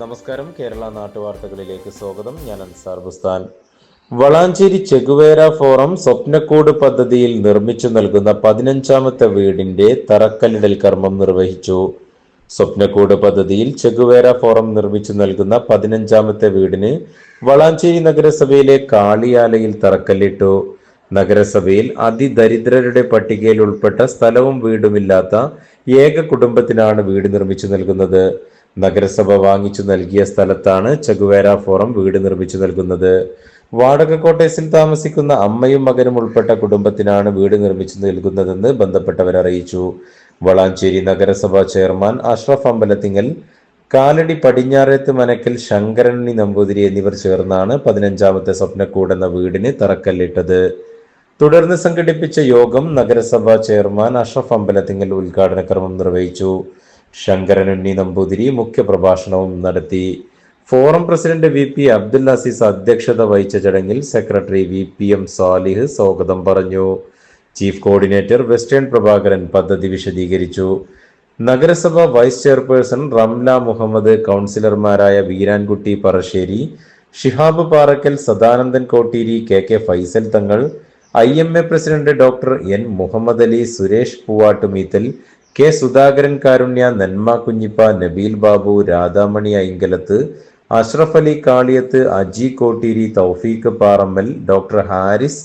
നമസ്കാരം. കേരള നാട്ടുവാർത്തകളിലേക്ക് സ്വാഗതം. ഞാൻ Ansar Bustan. Valanchery Che Guevara forum സ്വപ്നക്കൂട് പദ്ധതിയിൽ നിർമ്മിച്ചു നൽകുന്ന പതിനഞ്ചാമത്തെ വീടിന്റെ തറക്കല്ലിടൽ കർമ്മം നിർവഹിച്ചു. സ്വപ്നക്കൂട് പദ്ധതിയിൽ ചെഗുവേര ഫോറം നിർമ്മിച്ചു നൽകുന്ന പതിനഞ്ചാമത്തെ വീടിന് വളാഞ്ചേരി നഗരസഭയിലെ കാളിയാലയിൽ തറക്കല്ലിട്ടു. നഗരസഭയിൽ അതിദരിദ്രരുടെ പട്ടികയിൽ ഉൾപ്പെട്ട സ്ഥലവും വീടുമില്ലാത്ത ഏക കുടുംബത്തിനാണ് വീട് നിർമ്മിച്ചു നൽകുന്നത്. നഗരസഭ വാങ്ങിച്ചു നൽകിയ സ്ഥലത്താണ് ചകുവേര ഫോറം വീട് നിർമ്മിച്ചു നൽകുന്നത്. വാടക കോട്ടേഴ്സിൽ താമസിക്കുന്ന അമ്മയും മകനും ഉൾപ്പെട്ട കുടുംബത്തിനാണ് വീട് നിർമ്മിച്ചു നൽകുന്നതെന്ന് ബന്ധപ്പെട്ടവർ അറിയിച്ചു. വളാഞ്ചേരി നഗരസഭാ ചെയർമാൻ അഷ്റഫ് അമ്പലത്തിങ്ങൽ കാലടി പടിഞ്ഞാറേത്ത് മനക്കൽ ശങ്കരണ്ണി നമ്പൂതിരി എന്നിവർ ചേർന്നാണ് പതിനഞ്ചാമത്തെ സ്വപ്നക്കൂട് എന്ന വീടിന് തറക്കല്ലിട്ടത്. തുടർന്ന് സംഘടിപ്പിച്ച യോഗം നഗരസഭാ ചെയർമാൻ അഷ്റഫ് അമ്പലത്തിങ്ങൽ ഉദ്ഘാടന കർമ്മം നിർവഹിച്ചു. ശങ്കരനുണ്ണി നമ്പൂതിരി മുഖ്യപ്രഭാഷണവും നടത്തി. Forum president V P Abdul Aziz അധ്യക്ഷത വഹിച്ച ചടങ്ങിൽ secretary V P M Salih സ്വാഗതം പറഞ്ഞു. ചീഫ് കോർഡിനേറ്റർ വെസ്റ്റേൺ പ്രഭാകരൻ പദ്ധതി വിശദീകരിച്ചു. നഗരസഭ വൈസ് ചെയർപേഴ്സൺ റംല മുഹമ്മദ് കൗൺസിലർമാരായ Veerankutty Parassery Shihab Parakkal Sadanandan Kotteeri K K Faisal Thangal I M A president doctor N Muhammad Ali Suresh Poovattumeethal K Sudhakaran Karunya Nanma Kunjippa Nabeel Babu Radhamani Ainkalath Ashraf Ali Kaliyath Aji Kotteeri Thoufeeq Parammal doctor Haris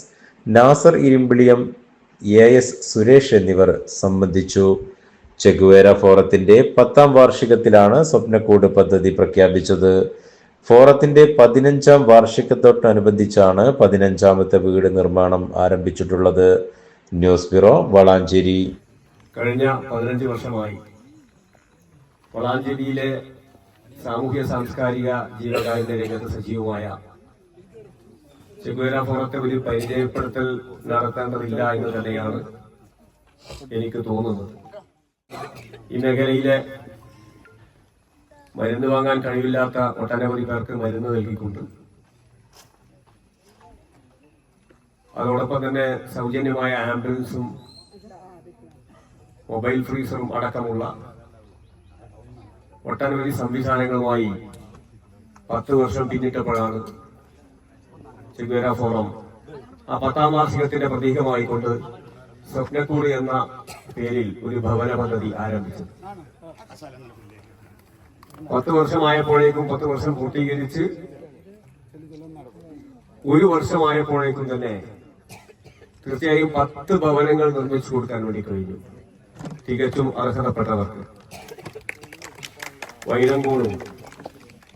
Nasar Irimbiliyam A S Suresh എന്നിവർ സംബന്ധിച്ചു. Che Guevara ഫോറത്തിന്റെ പത്താം വാർഷികത്തിലാണ് സ്വപ്നക്കൂട് പദ്ധതി പ്രഖ്യാപിച്ചത്. ഫോറത്തിന്റെ പതിനഞ്ചാം വാർഷികത്തോടനുബന്ധിച്ചാണ് പതിനഞ്ചാമത്തെ വീട് നിർമ്മാണം ആരംഭിച്ചിട്ടുള്ളത്. News bureau Valanchery. കഴിഞ്ഞ പതിനഞ്ച് വർഷമായി വളാഞ്ചേരിയിലെ സാമൂഹ്യ സാംസ്കാരിക ജീവകാരുണ്യ രംഗത്ത് സജീവമായ ചെഗുവേര ഫോറത്തെ ഒരു പരിചയപ്പെടുത്തൽ നടത്തേണ്ടതില്ല എന്ന് തന്നെയാണ് എനിക്ക് തോന്നുന്നത്. ഈ മേഖലയിലെ മരുന്ന് വാങ്ങാൻ കഴിവില്ലാത്ത ഒട്ടനവധി പേർക്ക് മരുന്ന് നൽകിക്കൊണ്ട് അതോടൊപ്പം തന്നെ സൗജന്യമായ ആംബുലൻസും മൊബൈൽ ഫ്രീസറും അടക്കമുള്ള ഒട്ടനവധി സംവിധാനങ്ങളുമായി പത്ത് വർഷം പിന്നിട്ടപ്പോഴാണ് ചെഗുവേര ഫോറം ആ പത്താം വാർഷികത്തിന്റെ പ്രതീകമായി കൊണ്ട് സ്വപ്നക്കൂട് എന്ന പേരിൽ ഒരു ഭവന പദ്ധതി ആരംഭിച്ചു പത്ത് വർഷമായപ്പോഴേക്കും പത്ത് വർഷം പൂർത്തീകരിച്ച് ഒരു വർഷമായപ്പോഴേക്കും തന്നെ തീർച്ചയായും പത്ത് ഭവനങ്ങൾ നിർമ്മിച്ചു കൊടുക്കാൻ വേണ്ടി കഴിഞ്ഞു. തികച്ചും അർഹതപ്പെട്ടവർക്ക്. വൈരങ്കോടും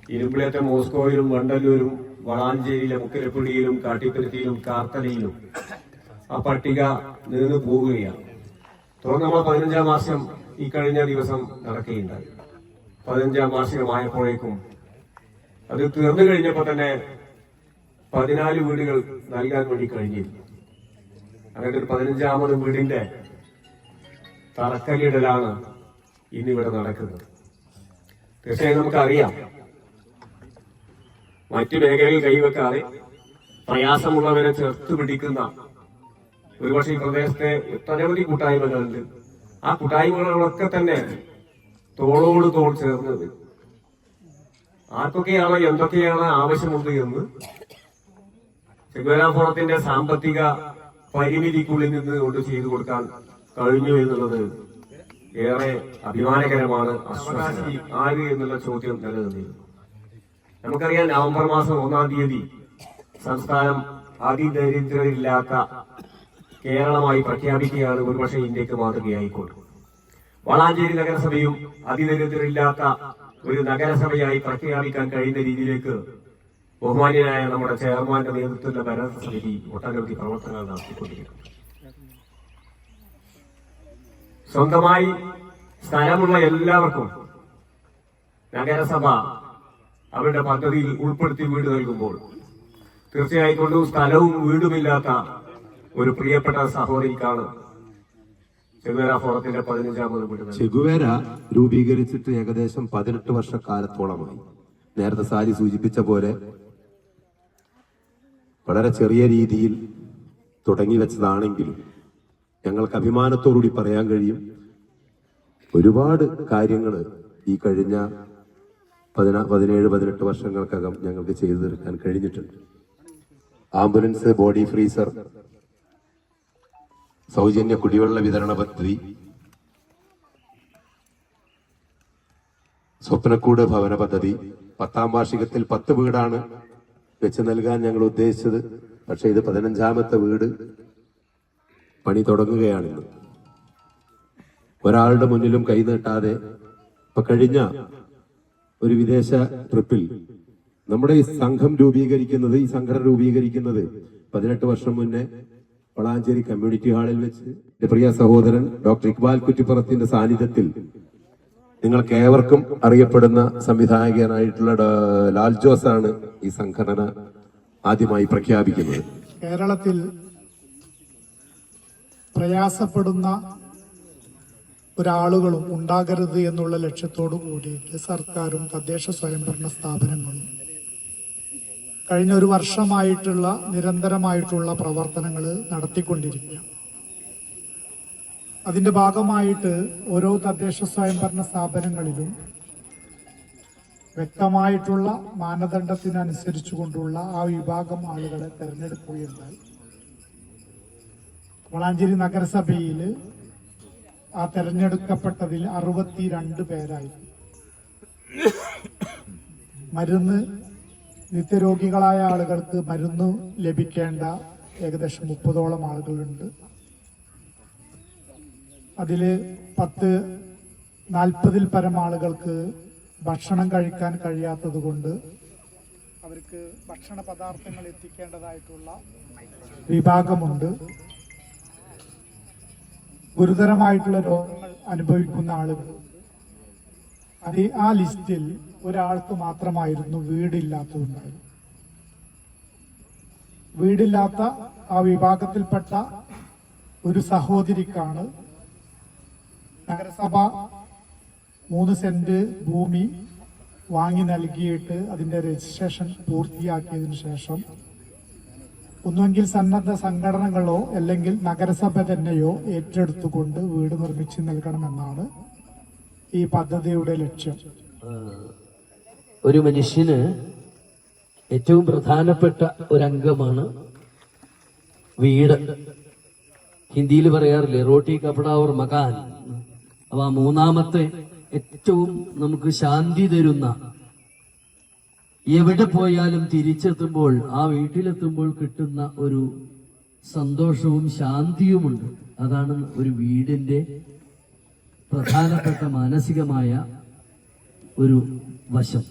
ഇരുമ്പിളത്തെ മോസ്കോയിലും വണ്ടല്ലൂരും വളാഞ്ചേരിയിലെ മുക്കരപ്പുള്ളിയിലും കാട്ടിപ്പരുത്തിയിലും കാർത്തലയിലും ആ പട്ടിക നിന്ന് പോവുകയാണ് തുടർന്ന് നമ്മൾ പതിനഞ്ചാം മാസം ഈ കഴിഞ്ഞ ദിവസം നടക്കുകയുണ്ടായി. പതിനഞ്ചാം വാർഷികമായപ്പോഴേക്കും അത് തീർന്നു കഴിഞ്ഞപ്പോൾ തന്നെ പതിനാല് വീടുകൾ നൽകാൻ വേണ്ടി കഴിഞ്ഞിരുന്നു. അങ്ങനെ ഒരു പതിനഞ്ചാമത് വീടിന്റെ തറക്കല്ലിടലാണ് ഇന്നിവിടെ നടക്കുന്നത്. തീർച്ചയായും നമുക്കറിയാം. മറ്റു മേഖലയിൽ കൈവെക്കാതെ പ്രയാസമുള്ളവരെ ചേർത്ത് പിടിക്കുന്ന ഒരുപക്ഷെ ഈ പ്രദേശത്തെ ഒട്ടനവധി കൂട്ടായ്മകളുണ്ട്. ആ കൂട്ടായ്മകളൊക്കെ തന്നെ തോളോട് തോൾ ചേർന്നത്. ആർക്കൊക്കെയാണ് എന്തൊക്കെയാണ് ആവശ്യമുണ്ട് എന്ന് ചെഗുവേര ഫോറത്തിന്റെ സാമ്പത്തിക പരിമിതിക്കുള്ളിൽ നിന്ന് കൊണ്ട് ചെയ്തു കൊടുക്കാൻ കഴിഞ്ഞു എന്നുള്ളത് ഏറെ അഭിമാനകരമാണ് അശ്വാസി ആര് എന്നുള്ള ചോദ്യം നിലനിന്നിരുന്നു. നമുക്കറിയാം നവംബർ മാസം ഒന്നാം തീയതി സംസ്ഥാനം അതിദരിദ്രരില്ലാത്ത കേരളമായി പ്രഖ്യാപിക്കുകയാണ്. ഒരുപക്ഷെ ഇന്ത്യയ്ക്ക് മാതൃകയായിക്കൊണ്ട് വളാഞ്ചേരി നഗരസഭയും അതിദരിദ്രരില്ലാത്ത ഒരു നഗരസഭയായി പ്രഖ്യാപിക്കാൻ കഴിയുന്ന രീതിയിലേക്ക് ബഹുമാന്യനായ നമ്മുടെ ചെയർമാന്റെ നേതൃത്വത്തിലുള്ള ഭരണസമിതി ഒട്ടനവധി പ്രവർത്തനങ്ങൾ നടത്തിക്കൊണ്ടിരിക്കുന്നു. സ്വന്തമായി സ്ഥലമുള്ള എല്ലാവർക്കും നഗരസഭ അവരുടെ പദ്ധതിയിൽ ഉൾപ്പെടുത്തി വീട് നൽകുമ്പോൾ തീർച്ചയായും കൊണ്ടും സ്ഥലവും വീടുമില്ലാത്ത ഒരു പ്രിയപ്പെട്ട സഹോദരിക്കാണ് ചെഗുവേര ഫോറത്തിന്റെ പതിനഞ്ചാമത് വീട്. ചെഗുവേര രൂപീകരിച്ചിട്ട് ഏകദേശം പതിനെട്ട് വർഷക്കാലത്തോളമായി നേരത്തെ സാരി സൂചിപ്പിച്ച പോലെ വളരെ ചെറിയ രീതിയിൽ തുടങ്ങി വെച്ചതാണെങ്കിലും ഞങ്ങൾക്ക് അഭിമാനത്തോടുകൂടി പറയാൻ കഴിയും. ഒരുപാട് കാര്യങ്ങൾ ഈ കഴിഞ്ഞ പതിനാ പതിനേഴ് പതിനെട്ട് വർഷങ്ങൾക്കകം ഞങ്ങൾക്ക് ചെയ്തു തീർക്കാൻ കഴിഞ്ഞിട്ടുണ്ട്. ആംബുലൻസ് ബോഡി ഫ്രീസർ സൗജന്യ കുടിവെള്ള വിതരണ പദ്ധതി സ്വപ്നക്കൂട് ഭവന പദ്ധതി. പത്താം വാർഷികത്തിൽ പത്ത് വീടാണ് വെച്ച് നൽകാൻ ഞങ്ങൾ ഉദ്ദേശിച്ചത്. പക്ഷേ ഇത് പതിനഞ്ചാമത്തെ വീട്. പണി തുടങ്ങുകയാണിന്ന് ഒരാളുടെ മുന്നിലും കൈ നീട്ടാതെ ഇപ്പൊ കഴിഞ്ഞ ഒരു വിദേശ ട്രിപ്പിൽ നമ്മുടെ ഈ സംഘം രൂപീകരിക്കുന്നത് ഈ സംഘടന രൂപീകരിക്കുന്നത് പതിനെട്ട് വർഷം മുന്നേ വളാഞ്ചേരി കമ്മ്യൂണിറ്റി ഹാളിൽ വെച്ച് എന്റെ പ്രിയ സഹോദരൻ ഡോക്ടർ ഇക്ബാൽ കുറ്റിപ്പുറത്തിന്റെ സാന്നിധ്യത്തിൽ നിങ്ങൾക്ക് ഏവർക്കും അറിയപ്പെടുന്ന സംവിധായകനായിട്ടുള്ള ലാൽ ജോസ് ആണ് ഈ സംഘടന ആദ്യമായി പ്രഖ്യാപിക്കുന്നത്. കേരളത്തിൽ പ്രയാസപ്പെടുന്ന ഒരാളുകളും ഉണ്ടാകരുത് എന്നുള്ള ലക്ഷ്യത്തോടു കൂടിയിട്ട് സർക്കാരും തദ്ദേശ സ്വയംഭരണ സ്ഥാപനങ്ങളും കഴിഞ്ഞ ഒരു വർഷമായിട്ടുള്ള നിരന്തരമായിട്ടുള്ള പ്രവർത്തനങ്ങൾ നടത്തിക്കൊണ്ടിരിക്കുക. അതിന്റെ ഭാഗമായിട്ട് ഓരോ തദ്ദേശ സ്വയംഭരണ സ്ഥാപനങ്ങളിലും വ്യക്തമായിട്ടുള്ള മാനദണ്ഡത്തിനനുസരിച്ചു കൊണ്ടുള്ള ആ വിഭാഗം ആളുകളെ തെരഞ്ഞെടുക്കുകയുണ്ടായി. വളാഞ്ചേരി നഗരസഭയിൽ ആ തെരഞ്ഞെടുക്കപ്പെട്ടതിൽ അറുപത്തിരണ്ട് പേരായി. മരുന്ന് നിത്യരോഗികളായ ആളുകൾക്ക് മരുന്ന് ലഭിക്കേണ്ട ഏകദേശം മുപ്പതോളം ആളുകളുണ്ട്. അതിൽ പത്ത് നാൽപ്പതിൽ പരം ആളുകൾക്ക് ഭക്ഷണം കഴിക്കാൻ കഴിയാത്തത് കൊണ്ട് അവർക്ക് ഭക്ഷണ പദാർത്ഥങ്ങൾ എത്തിക്കേണ്ടതായിട്ടുള്ള വിഭാഗമുണ്ട്. ഗുരുതരമായിട്ടുള്ള രോഗങ്ങൾ അനുഭവിക്കുന്ന ആളുകൾ. അത് ആ ലിസ്റ്റിൽ ഒരാൾക്ക് മാത്രമായിരുന്നു വീടില്ലാത്തതുണ്ടായത്. വീടില്ലാത്ത ആ വിഭാഗത്തിൽപ്പെട്ട ഒരു സഹോദരിക്കാണ് നഗരസഭ മൂന്ന് സെന്റ് ഭൂമി വാങ്ങി നൽകിയിട്ട് അതിന്റെ രജിസ്ട്രേഷൻ പൂർത്തിയാക്കിയതിനു ശേഷം ഒന്നുമെങ്കിൽ സന്നദ്ധ സംഘടനകളോ അല്ലെങ്കിൽ നഗരസഭ തന്നെയോ ഏറ്റെടുത്തുകൊണ്ട് വീട് നിർമ്മിച്ച് നൽകണമെന്നാണ് ഈ പദ്ധതിയുടെ ലക്ഷ്യം. ഒരു മനുഷ്യന് ഏറ്റവും പ്രധാനപ്പെട്ട ഒരംഗമാണ് വീട്. ഹിന്ദിയിൽ പറയാറില്ലേ റോട്ടി കപട ഓർ മകാൻ. അപ്പൊ ആ മൂന്നാമത്തെ ഏറ്റവും നമുക്ക് ശാന്തി തരുന്ന എവിടെ പോയാലും തിരിച്ചെത്തുമ്പോൾ ആ വീട്ടിലെത്തുമ്പോൾ കിട്ടുന്ന ഒരു സന്തോഷവും ശാന്തിയുമുണ്ട്. അതാണ് ഒരു വീടിന്റെ പ്രധാനപ്പെട്ട മാനസികമായ ഒരു വശം.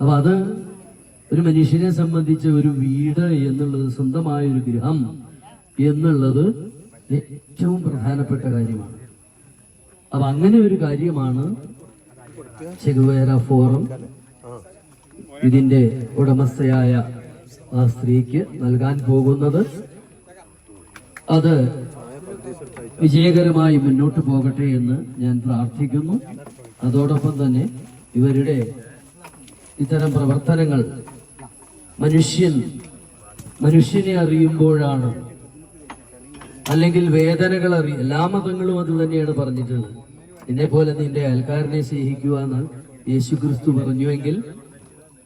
അപ്പൊ അത് ഒരു മനുഷ്യനെ സംബന്ധിച്ച് ഒരു വീട് എന്നുള്ളത് സ്വന്തമായ ഒരു ഗൃഹം എന്നുള്ളത് ഏറ്റവും പ്രധാനപ്പെട്ട കാര്യമാണ്. അപ്പൊ അങ്ങനെ ഒരു കാര്യമാണ് ചെഗുവേര ഫോറം. ഇതിന്റെ ഉടമസ്ഥയായ ആ സ്ത്രീക്ക് നൽകാൻ പോകുന്നത് അത് വിജയകരമായി മുന്നോട്ട് പോകട്ടെ എന്ന് ഞാൻ പ്രാർത്ഥിക്കുന്നു. അതോടൊപ്പം തന്നെ ഇവരുടെ ഇത്തരം പ്രവർത്തനങ്ങൾ മനുഷ്യൻ മനുഷ്യനെ അറിയുമ്പോഴാണ് അല്ലെങ്കിൽ വേദനകൾ അറി എല്ലാ മതങ്ങളും അത് തന്നെയാണ് പറഞ്ഞിട്ടുള്ളത്. എന്നെ പോലെ നിന്റെ അയൽക്കാരനെ സ്നേഹിക്കുക എന്ന് യേശു ക്രിസ്തു പറഞ്ഞുവെങ്കിൽ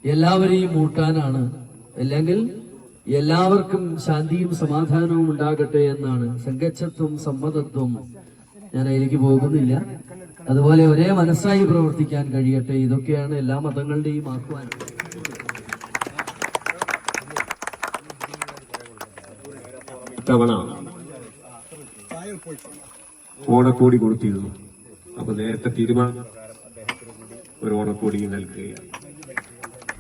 എല്ലാവരെയും മൂട്ടാനാണ് അല്ലെങ്കിൽ എല്ലാവർക്കും ശാന്തിയും സമാധാനവും ഉണ്ടാകട്ടെ എന്നാണ്. സംഘച്ചത്വം സമ്മതത്വം ഞാൻ അതിലേക്ക് പോകുന്നില്ല. അതുപോലെ ഒരേ മനസ്സായി പ്രവർത്തിക്കാൻ കഴിയട്ടെ. ഇതൊക്കെയാണ് എല്ലാ മതങ്ങളുടെയും ആഹ്വാനം. തവണ ഓണക്കോടി കൊടുത്തിരുന്നു. അപ്പൊ നേരത്തെ തീരുമാനം ഒരു ഓണക്കോടി നൽകുകയാണ്.